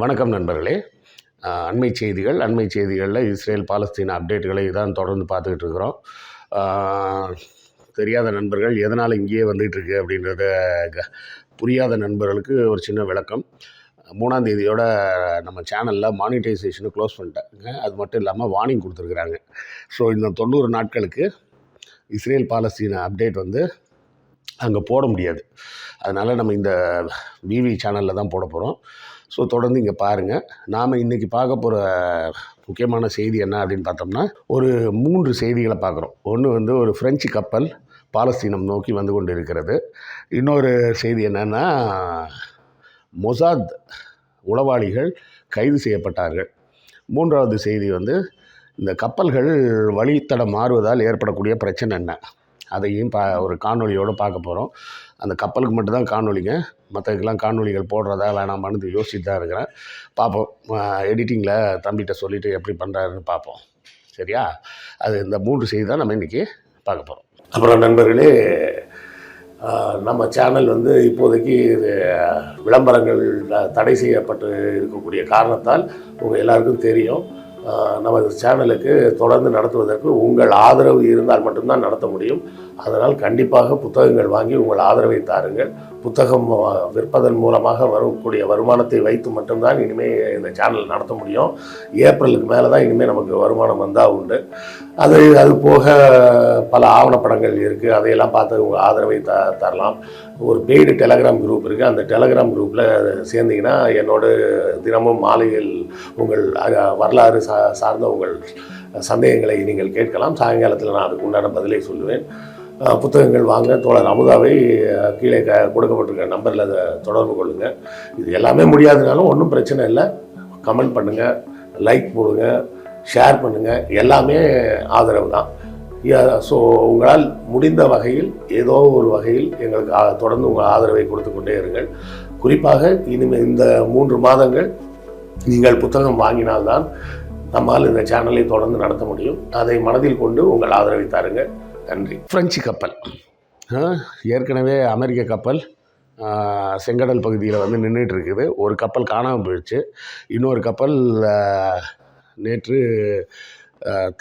வணக்கம் நண்பர்களே. அண்மை செய்திகள் அண்மை செய்திகளில் இஸ்ரேல் பாலஸ்தீன அப்டேட்டுகளை தான் தொடர்ந்து பார்த்துக்கிட்டு இருக்கிறோம். தெரியாத நண்பர்கள் எதனால் இங்கேயே வந்துகிட்ருக்கு அப்படின்றத க- புரியாத நண்பர்களுக்கு ஒரு சின்ன விளக்கம். மூணாம் தேதியோட நம்ம சேனலில் மானிட்டைசேஷனை க்ளோஸ் பண்ணிட்டாங்க. அது மட்டும் இல்லாமல் வார்னிங் கொடுத்துருக்குறாங்க. ஸோ இந்த தொண்ணூறு நாட்களுக்கு இஸ்ரேல் பாலஸ்தீன அப்டேட் வந்து அங்கே போட முடியாது. அதனால் நம்ம இந்த விவி சேனலில் தான் போட போகிறோம் ஸோ தொடர்ந்து இங்கே பாருங்கள் நாம் இன்றைக்கி பார்க்க போகிற முக்கியமான செய்தி என்ன அப்படின்னு பார்த்தோம்னா ஒரு மூன்று செய்திகளை பார்க்குறோம். ஒன்று வந்து ஒரு ஃப்ரெஞ்சு கப்பல் பாலஸ்தீனம் நோக்கி வந்து கொண்டு இருக்கிறது இன்னொரு செய்தி என்னென்னா மொசாத் உளவாளிகள் கைது செய்யப்பட்டார்கள். மூன்றாவது செய்தி வந்து இந்த கப்பல்கள் வழித்தடம் மாறுவதால் ஏற்படக்கூடிய பிரச்சனை என்ன? அதையும் பா ஒரு காணொலியோடு பார்க்க போகிறோம் அந்த கப்பலுக்கு மட்டும்தான் காணொலிங்க. மற்றதுக்கெல்லாம் காணொலிகள் போடுறதா வேணாமான்னு யோசிச்சு தான் இருக்கிறேன். பார்ப்போம் எடிட்டிங்கில் தம்பிகிட்ட சொல்லிவிட்டு எப்படி பண்ணுறாருன்னு பார்ப்போம் சரியா? அது இந்த மூன்று செய்தி தான் நம்ம இன்றைக்கி பார்க்க போகிறோம் அப்புறம் நண்பர்களே நம்ம சேனல் வந்து இப்போதைக்கு இது விளம்பரங்கள் தடை செய்யப்பட்டு இருக்கக்கூடிய காரணத்தால் உங்கள் எல்லாருக்கும் தெரியும். நமது சேனலுக்கு தொடர்ந்து நடத்துவதற்கு உங்கள் ஆதரவு இருந்தால் மட்டும்தான் நடத்த முடியும். அதனால் கண்டிப்பாக புத்தகங்கள் வாங்கி உங்கள் ஆதரவை தாருங்கள். புத்தகம் விற்பதன் மூலமாக வரக்கூடிய வருமானத்தை வைத்து மட்டும்தான் இனிமேல் இந்த சேனல் நடத்த முடியும். ஏப்ரலுக்கு மேலே தான் இனிமேல் நமக்கு வருமானம் வந்தால் உண்டு. அது அது போக பல ஆவணப்படங்கள் இருக்குது அதையெல்லாம் பார்த்து உங்கள் ஆதரவை த தரலாம். ஒரு பெய்டு டெலகிராம் குரூப் இருக்குது அந்த டெலகிராம் குரூப்பில் சேர்ந்தீங்கன்னா என்னோட தினமும் மாலையில் உங்கள் வரலாறு சா சார்ந்த உங்கள் சந்தேகங்களை நீங்கள் கேட்கலாம். சாயங்காலத்தில் நான் அதுக்கு உண்டான பதிலை சொல்லுவேன். புத்தகங்கள் வாங்க தோழர் அமுதாவை கீழே க கொடுக்கப்பட்டிருக்க நம்பரில் அதை தொடர்பு கொள்ளுங்கள் இது எல்லாமே முடியாதுனாலும் ஒன்றும் பிரச்சனை இல்லை. கமெண்ட் பண்ணுங்கள் லைக் போடுங்க ஷேர் பண்ணுங்கள் எல்லாமே ஆதரவு தான். ஸோ உங்களால் முடிந்த வகையில் ஏதோ ஒரு வகையில் எங்களுக்கு தொடர்ந்து உங்கள் ஆதரவை கொடுத்து கொண்டே இருங்கள். குறிப்பாக இனிமேல் இந்த மூன்று மாதங்கள் நீங்கள் புத்தகம் வாங்கினால்தான் நம்மால் இந்த சேனலை தொடர்ந்து நடத்த முடியும். அதை மனதில் கொண்டு உங்கள் ஆதரவை தாருங்க நன்றி. பிரெஞ்சு கப்பல். ஏற்கனவே அமெரிக்க கப்பல் செங்கடல் பகுதியில் வந்து நின்றுட்டு இருக்குது ஒரு கப்பல் காணாமல் போயிடுச்சு. இன்னொரு கப்பல் நேற்று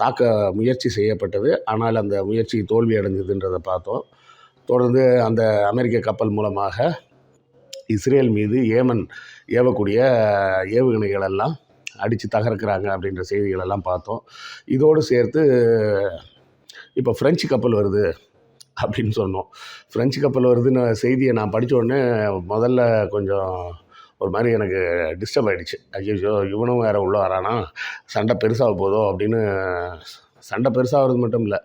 தாக்க முயற்சி செய்யப்பட்டது. ஆனால் அந்த முயற்சி தோல்வி அடைஞ்சதுன்றதை பார்த்தோம். தொடர்ந்து அந்த அமெரிக்க கப்பல் மூலமாக இஸ்ரேல் மீது ஏமன் ஏவக்கூடிய ஏவுகணைகள் எல்லாம் அடித்து தகர்க்கிறாங்க அப்படின்ற செய்திகளெல்லாம் பார்த்தோம். இதோடு சேர்த்து இப்போ ஃப்ரெஞ்சு கப்பல் வருது அப்படின்னு சொன்னோம். ஃப்ரெஞ்சு கப்பல் வருதுன்னு செய்தியை நான் படித்த உடனே முதல்ல கொஞ்சம் ஒரு மாதிரி எனக்கு டிஸ்டர்ப் ஆகிடுச்சு ஐயோ இவனும் வேறு உள்ளே வரானா? சண்டை பெருசாக போதோ அப்படின்னு சண்டை பெருசாகிறது மட்டும் இல்லை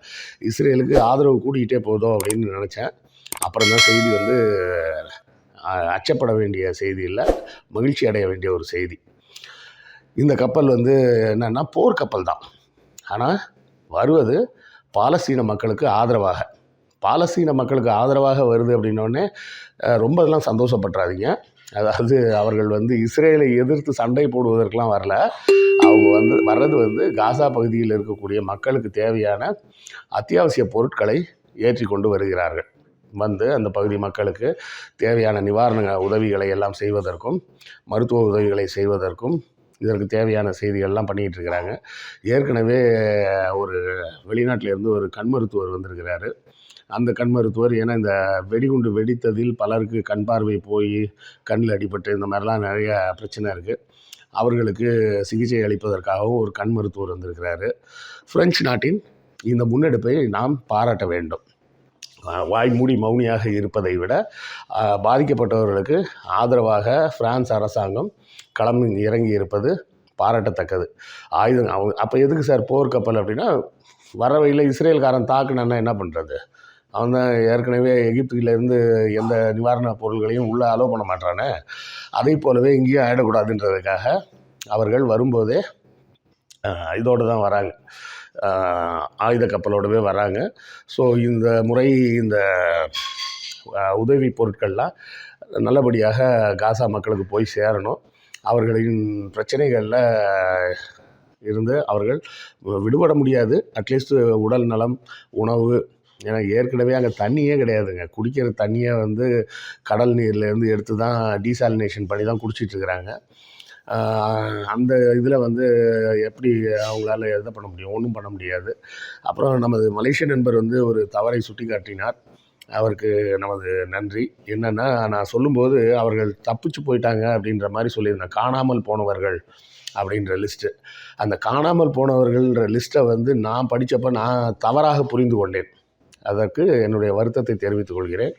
இஸ்ரேலுக்கு ஆதரவு கூட்டிகிட்டே போதோ அப்படின்னு நினச்சேன். அப்புறம் தான் செய்தி வந்து அச்சப்பட வேண்டிய செய்தி இல்லை மகிழ்ச்சி அடைய வேண்டிய ஒரு செய்தி. இந்த கப்பல் வந்து என்னென்னா போர் கப்பல் தான். ஆனால் வருவது பாலஸ்தீன மக்களுக்கு ஆதரவாக. பாலஸ்தீன மக்களுக்கு ஆதரவாக வருது அப்படின்னோடனே ரொம்ப இதெல்லாம் சந்தோஷப்பட்டுறாதீங்க. அதாவது அவர்கள் வந்து இஸ்ரேலை எதிர்த்து சண்டை போடுவதற்கெலாம் வரல. அவங்க வந்து வர்றது வந்து காசா பகுதியில் இருக்கக்கூடிய மக்களுக்கு தேவையான அத்தியாவசிய பொருட்களை ஏற்றி கொண்டு வருகிறார்கள். வந்து அந்த பகுதி மக்களுக்கு தேவையான நிவாரண உதவிகளை எல்லாம் செய்வதற்கும் மருத்துவ உதவிகளை செய்வதற்கும் இதற்கு தேவையான செய்திகள்லாம் பண்ணிகிட்டு இருக்கிறாங்க. ஏற்கனவே ஒரு வெளிநாட்டிலேருந்து ஒரு கண் மருத்துவர் வந்திருக்கிறாரு. அந்த கண் மருத்துவர் ஏன்னா இந்த வெடிகுண்டு வெடித்ததில் பலருக்கு கண் பார்வை போய் கண்ணில் அடிபட்டு இந்த மாதிரிலாம் நிறைய பிரச்சனை இருக்குது அவர்களுக்கு சிகிச்சை அளிப்பதற்காகவும் ஒரு கண் மருத்துவர் வந்திருக்கிறாரு. பிரெஞ்சு நாட்டின் இந்த முன்னெடுப்பை நாம் பாராட்ட வேண்டும். வாய் மூடி மௌனியாக இருப்பதை விட பாதிக்கப்பட்டவர்களுக்கு ஆதரவாக பிரான்ஸ் அரசாங்கம் களம் இறங்கி இருப்பது பாராட்டத்தக்கது. ஆயுதம் அவங்க அப்போ எதுக்கு சார் போர்க்கப்பல் அப்படின்னா வர வழியில் இஸ்ரேல்காரன் தாக்குனா என்ன பண்ணுறது அவன் தான் ஏற்கனவே எகிப்துலேருந்து எந்த நிவாரணப் பொருள்களையும் உள்ளே அலோவ் பண்ண மாட்டானே அதே போலவே இங்கேயும் ஆயிடக்கூடாதுன்றதுக்காக அவர்கள் வரும்போதே இதோடு தான் வராங்க. ஆயுத கப்பலோடவே வராங்க. ஸோ இந்த முறை இந்த உதவி பொருட்கள்லாம் நல்லபடியாக காசா மக்களுக்கு போய் சேரணும். அவர்களின் பிரச்சனைகளில் இருந்து அவர்கள் விடுபட முடியாது. அட்லீஸ்ட் உடல் நலம் உணவு ஏன்னா ஏற்கனவே அங்கே தண்ணியே கிடையாதுங்க. குடிக்கிற தண்ணியை வந்து கடல் நீர்லேருந்து எடுத்து தான் டீசாலினேஷன் பண்ணி தான் குடிச்சிட்ருக்குறாங்க அந்த இதில் வந்து எப்படி அவங்களால எதை பண்ண முடியும்? ஒன்றும் பண்ண முடியாது. அப்புறம் நமது மலேசிய நண்பர் வந்து ஒரு தவறை சுட்டி காட்டினார் அவருக்கு நமது நன்றி. என்னென்னா நான் சொல்லும்போது அவர்கள் தப்பிச்சு போயிட்டாங்க அப்படின்ற மாதிரி சொல்லியிருந்தேன். காணாமல் போனவர்கள் அப்படின்ற லிஸ்ட்டு அந்த காணாமல் போனவர்கள்ன்ற லிஸ்ட்டை வந்து நான் படித்தப்ப நான் தவறாக புரிந்து கொண்டேன். அதற்கு என்னுடைய வருத்தத்தை தெரிவித்துக் கொள்கிறேன்.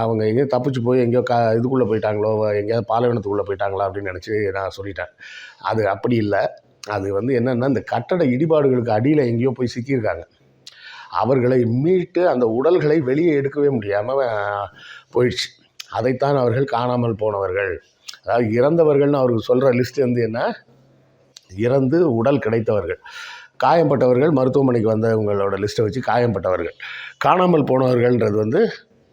அவங்க எங்கேயோ தப்பிச்சு போய் எங்கேயோ க இதுக்குள்ளே போயிட்டாங்களோ எங்கேயாவது பாலைவனத்துக்குள்ளே போயிட்டாங்களா அப்படின்னு நினச்சி நான் சொல்லிட்டேன். அது அப்படி இல்லை. அது வந்து என்னென்னா இந்த கட்டட இடிபாடுகளுக்கு அடியில் எங்கேயோ போய் சிக்கியிருக்காங்க. அவர்களை மீட்டு அந்த உடல்களை வெளியே எடுக்கவே முடியாமல் போயிடுச்சு. அதைத்தான் அவர்கள் காணாமல் போனவர்கள். அதாவது இறந்தவர்கள்னு அவருக்கு சொல்கிற லிஸ்ட் வந்து என்ன? இறந்து உடல் கிடைத்தவர்கள். காயம்பட்டவர்கள் மருத்துவமனைக்கு வந்தவங்களோட லிஸ்ட்டை வச்சு காயம்பட்டவர்கள். காணாமல் போனவர்கள்ன்றது வந்து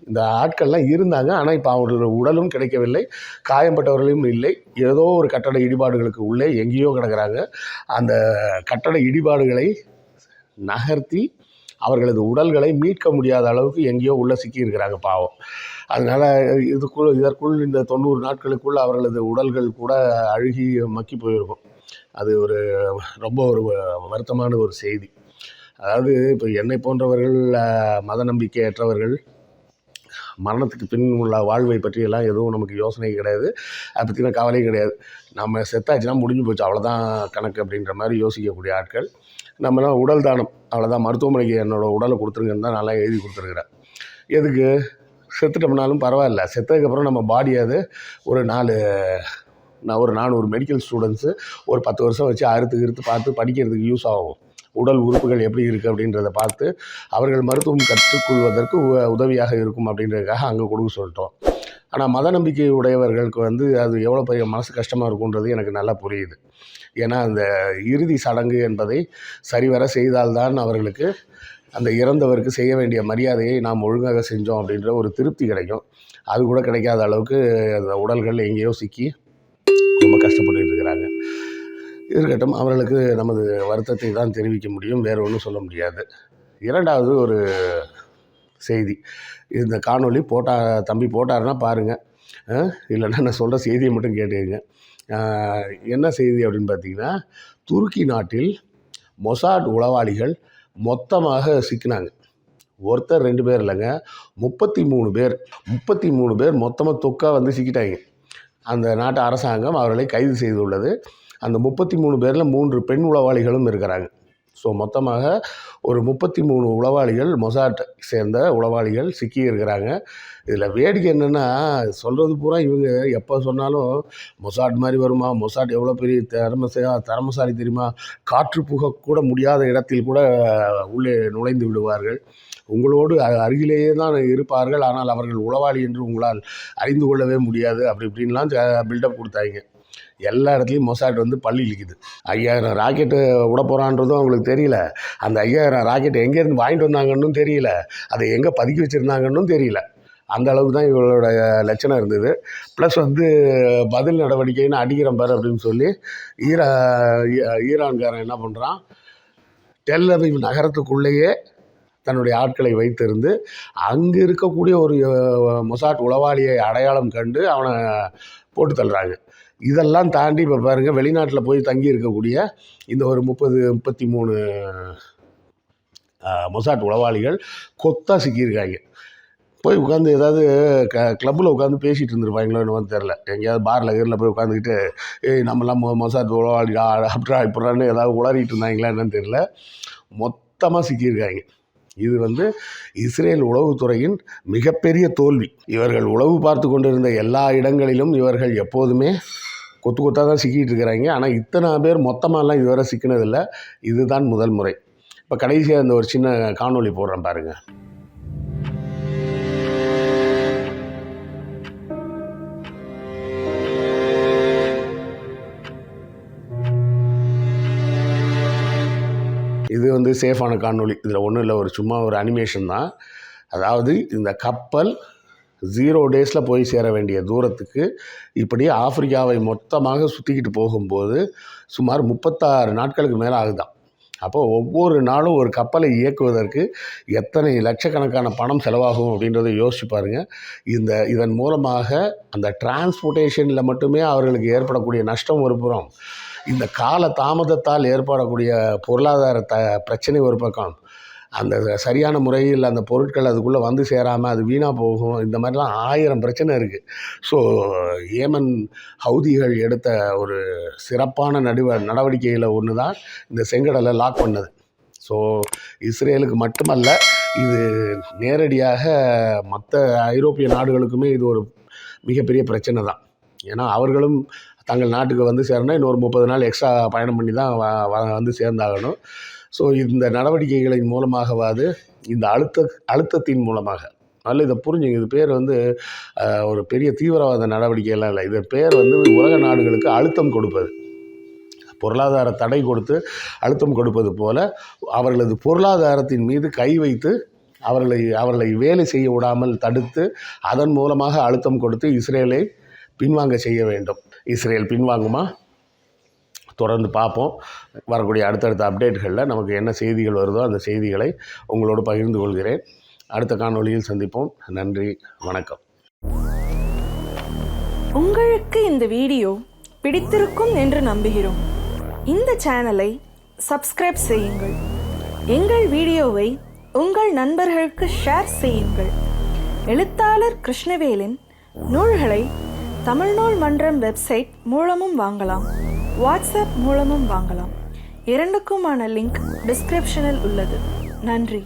இந்த ஆட்கள்லாம் இருந்தாங்க. ஆனால் இப்போ அவர்களோட உடலும் கிடைக்கவில்லை. காயம்பட்டவர்களும் இல்லை. ஏதோ ஒரு கட்டட இடிபாடுகளுக்கு உள்ளே எங்கேயோ கிடக்குறாங்க. அந்த கட்டட இடிபாடுகளை நகர்த்தி அவர்களது உடல்களை மீட்க முடியாத அளவுக்கு எங்கேயோ உள்ளே சிக்கியிருக்கிறாங்க பாவம். அதனால் இதுக்குள் இதற்குள் இந்த தொண்ணூறு நாட்களுக்குள் அவர்களது உடல்கள் கூட அழுகி மக்கி போயிருக்கும். அது ஒரு ரொம்ப ஒரு வருத்தமான ஒரு செய்தி. அதாவது இப்போ என்னை போன்றவர்கள் மத நம்பிக்கையற்றவர்கள் மரணத்துக்கு பின் உள்ள வாழ்வை பற்றியெல்லாம் எதுவும் நமக்கு யோசனை கிடையாது. அதை பற்றின கவலையும் கிடையாது. நம்ம செத்தாச்சுன்னா முடிஞ்சு போச்சு. அவ்வளோதான் கணக்கு அப்படின்ற மாதிரி யோசிக்கக்கூடிய ஆட்கள். நம்மளாம் உடல் தானம். அவ்வளோதான் மருத்துவமனைக்கு என்னோடய உடலை கொடுத்துருங்கன்னு தான் நல்லா எழுதி கொடுத்துருக்குறேன். எதுக்கு? செத்துட்டோம்னாலும் பரவாயில்ல. செத்ததுக்கப்புறம் நம்ம பாடியாவது ஒரு நாலு நான் ஒரு நானூறு மெடிக்கல் ஸ்டூடெண்ட்ஸு ஒரு பத்து வருஷம் வச்சு அறுத்து கிறுத்து பார்த்து படிக்கிறதுக்கு யூஸ் ஆகும். உடல் உறுப்புகள் எப்படி இருக்குது அப்படின்றத பார்த்து அவர்கள் மருத்துவம் கற்றுக்கொள்வதற்கு உ- உதவியாக இருக்கும் அப்படின்றதுக்காக அங்கே கொடுக்க சொல்லிட்டோம். ஆனால் மத நம்பிக்கை உடையவர்களுக்கு வந்து அது எவ்வளோ பெரிய மனசு கஷ்டமாக இருக்குன்றது எனக்கு நல்லா புரியுது. ஏன்னா அந்த இறுதி சடங்கு என்பதை சரிவர செய்தால்தான் அவர்களுக்கு அந்த இறந்தவருக்கு செய்ய வேண்டிய மரியாதையை நாம் ஒழுங்காக செஞ்சோம் அப்படின்ற ஒரு திருப்தி கிடைக்கும். அது கூட கிடைக்காத அளவுக்கு அந்த உடல்கள் எங்கேயோ சிக்கி ரொம்ப கஷ்டப்பட்டு இருக்கிறாங்க. இருக்கட்டும் அவர்களுக்கு நமது வருத்தத்தை தான் தெரிவிக்க முடியும். வேறு ஒன்றும் சொல்ல முடியாது. இரண்டாவது ஒரு செய்தி. இந்த காணொளி போட்டா தம்பி போட்டாருன்னா பாருங்கள் இல்லைன்னா நான் சொல்கிற செய்தியை மட்டும் கேட்டுக்கங்க. என்ன செய்தி அப்படின்னு பார்த்தீங்கன்னா துருக்கி நாட்டில் மொசாட் உளவாளிகள் மொத்தமாக சிக்கினாங்க. ஒருத்தர் ரெண்டு பேர் இல்லைங்க முப்பத்தி மூணு பேர். முப்பத்தி மூணு பேர் மொத்தமாக தொக்கா வந்து சிக்கிட்டாங்க. அந்த நாட்டு அரசாங்கம் அவர்களை கைது செய்துள்ளது. அந்த முப்பத்தி மூணு பேரில் மூன்று பெண் உளவாளிகளும் இருக்கிறாங்க. ஸோ மொத்தமாக ஒரு முப்பத்தி மூணு உளவாளிகள் மொசாட் சேர்ந்த உளவாளிகள் சிக்கி இருக்கிறாங்க. இதில் வேடிக்கை என்னென்னா சொல்கிறது பூரா இவங்க எப்போ சொன்னாலும் மொசாட் மாதிரி வருமா? மொசாட் எவ்வளோ பெரிய திறமசா திறமசாலி தெரியுமா? காற்று புகக்கூட முடியாத இடத்தில் கூட உள்ளே நுழைந்து விடுவார்கள். உங்களோடு அ- அருகிலேயே தான் இருப்பார்கள். ஆனால் அவர்கள் உளவாளி என்று உங்களால் அறிந்து கொள்ளவே முடியாது. அப்படி இப்படின்லாம் பில்டப் கொடுத்தாங்க. எல்லா இடத்துலையும் மொசாட் வந்து பள்ளி இழுக்குது. ஐயாயிரம் ராக்கெட்டு விட போகிறான்றதும் அவங்களுக்கு தெரியல. அந்த ஐயாயிரம் ராக்கெட் எங்கேருந்து வாங்கிட்டு வந்தாங்கன்னு தெரியல. அதை எங்கே பதுக்கி வச்சுருந்தாங்கன்னு தெரியல. அந்த அளவுக்கு தான் இவங்களோட லட்சணம் இருந்தது. ப்ளஸ் வந்து பதில் நடவடிக்கைன்னு அடிக்கிறேன் பாரு அப்படின்னு சொல்லி ஈரா ஈரான்காரன் என்ன பண்ணுறான் டெல் நகரத்துக்குள்ளேயே தன்னுடைய ஆட்களை வைத்திருந்து அங்கே இருக்கக்கூடிய ஒரு மொசாட் உளவாளியை அடையாளம் கண்டு அவனை போட்டு தள்ளுறாங்க இதெல்லாம் தாண்டி இப்போ பாருங்கள் வெளிநாட்டில் போய் தங்கி இருக்கக்கூடிய இந்த ஒரு முப்பது முப்பத்தி மூணு மொசாட் உளவாளிகள் கொத்தாக சிக்கியிருக்காங்க போய் உட்காந்து ஏதாவது க கிளப்பில் உட்காந்து பேசிகிட்டு இருந்திருப்பாங்களோ என்னவோ தெரில எங்கேயாவது பாரில் கீரில் போய் உட்காந்துக்கிட்டு ஏய் நம்மலாம் மொ மொசாட் உளவாளிடா அப்படிடா இப்படான்னு ஏதாவது உளறிட்டு இருந்தாங்களா என்னன்னு தெரில மொத்தமாக சிக்கியிருக்காங்க இது வந்து இஸ்ரேல் உளவுத்துறையின் மிகப்பெரிய தோல்வி. இவர்கள் உளவு பார்த்து கொண்டிருந்த எல்லா இடங்களிலும் இவர்கள் எப்போதுமே கொத்து கொத்தாக தான் சிக்கிட்டு இருக்கிறாங்க. ஆனால் இத்தனை பேர் மொத்தமாகலாம் இதுவரை சிக்கினதில்லை. இதுதான் முதல் முறை. இப்போ கடைசியாக இந்த ஒரு சின்ன காணொளி போடுறேன் பாருங்கள் இது வந்து சேஃபான காணொளி. இதில் ஒன்றும் இல்லை ஒரு சும்மா ஒரு அனிமேஷன் தான். அதாவது இந்த கப்பல் ஜீரோ டேஸில் போய் சேர வேண்டிய தூரத்துக்கு இப்படி ஆப்பிரிக்காவை மொத்தமாக சுற்றிக்கிட்டு போகும்போது சுமார் முப்பத்தாறு நாட்களுக்கு மேலே ஆகுதான். அப்போது ஒவ்வொரு நாளும் ஒரு கப்பலை இயக்குவதற்கு எத்தனை லட்சக்கணக்கான பணம் செலவாகும் அப்படின்றத யோசிச்சு பாருங்கள் இந்த இதன் மூலமாக அந்த டிரான்ஸ்போர்ட்டேஷனில் மட்டுமே அவர்களுக்கு ஏற்படக்கூடிய நஷ்டம் ஒரு புறம் இந்த கால தாமதத்தால் ஏற்படக்கூடிய பொருளாதார த பிரச்சனை ஒரு பக்கம். அந்த சரியான முறையில் அந்த பொருட்கள் அதுக்குள்ளே வந்து சேராமல் அது வீணாக போகும். இந்த மாதிரிலாம் ஆயிரம் பிரச்சனை இருக்குது ஸோ ஏமன் ஹவுதிகள் எடுத்த ஒரு சிறப்பான நடுவ நடவடிக்கையில் ஒன்று தான் இந்த செங்கடலை லாக் பண்ணது. ஸோ இஸ்ரேலுக்கு மட்டுமல்ல இது நேரடியாக மற்ற ஐரோப்பிய நாடுகளுக்குமே இது ஒரு மிகப்பெரிய பிரச்சனை தான் ஏன்னா அவர்களும் தங்கள் நாட்டுக்கு வந்து சேரணும் இன்னொரு முப்பது நாள் எக்ஸ்ட்ரா பயணம் பண்ணி தான் வந்து சேர்ந்தாகணும். ஸோ இந்த நடவடிக்கைகளின் மூலமாகவாது இந்த அழுத்த அழுத்தத்தின் மூலமாக அதனால் இதை புரிஞ்சுங்க. இது பேர் வந்து ஒரு பெரிய தீவிரவாத நடவடிக்கையெல்லாம் இல்லை. இது பேர் வந்து உலக நாடுகளுக்கு அழுத்தம் கொடுப்பது. பொருளாதார தடை கொடுத்து அழுத்தம் கொடுப்பது போல அவர்களது பொருளாதாரத்தின் மீது கை வைத்து அவர்களை அவர்களை வேலை செய்ய விடாமல் தடுத்து அதன் மூலமாக அழுத்தம் கொடுத்து இஸ்ரேலை பின்வாங்க செய்ய வேண்டும். இஸ்ரேல் பின்வாங்குமா? தொடர்ந்து பார்ப்போம். வரக்கூடிய அடுத்தடுத்த அப்டேட்களில் நமக்கு என்ன செய்திகள் வருதோ அந்த செய்திகளை உங்களோடு பகிர்ந்து கொள்கிறேன். அடுத்த காணொளியில் சந்திப்போம். நன்றி வணக்கம். உங்களுக்கு இந்த வீடியோ பிடித்திருக்கும் என்று நம்புகிறோம். இந்த சேனலை சப்ஸ்கிரைப் செய்யுங்கள். எங்கள் வீடியோவை உங்கள் நண்பர்களுக்கு ஷேர் செய்யுங்கள். எழுத்தாளர் கிருஷ்ணவேலின் நூல்களை தமிழ்நூல் மன்றம் வெப்சைட் மூலமும் வாங்கலாம். வாட்ஸ்அப் மூலமும் வாங்கலாம். இரண்டுக்குமான லிங்க் டிஸ்கிரிப்ஷனில் உள்ளது. நன்றி.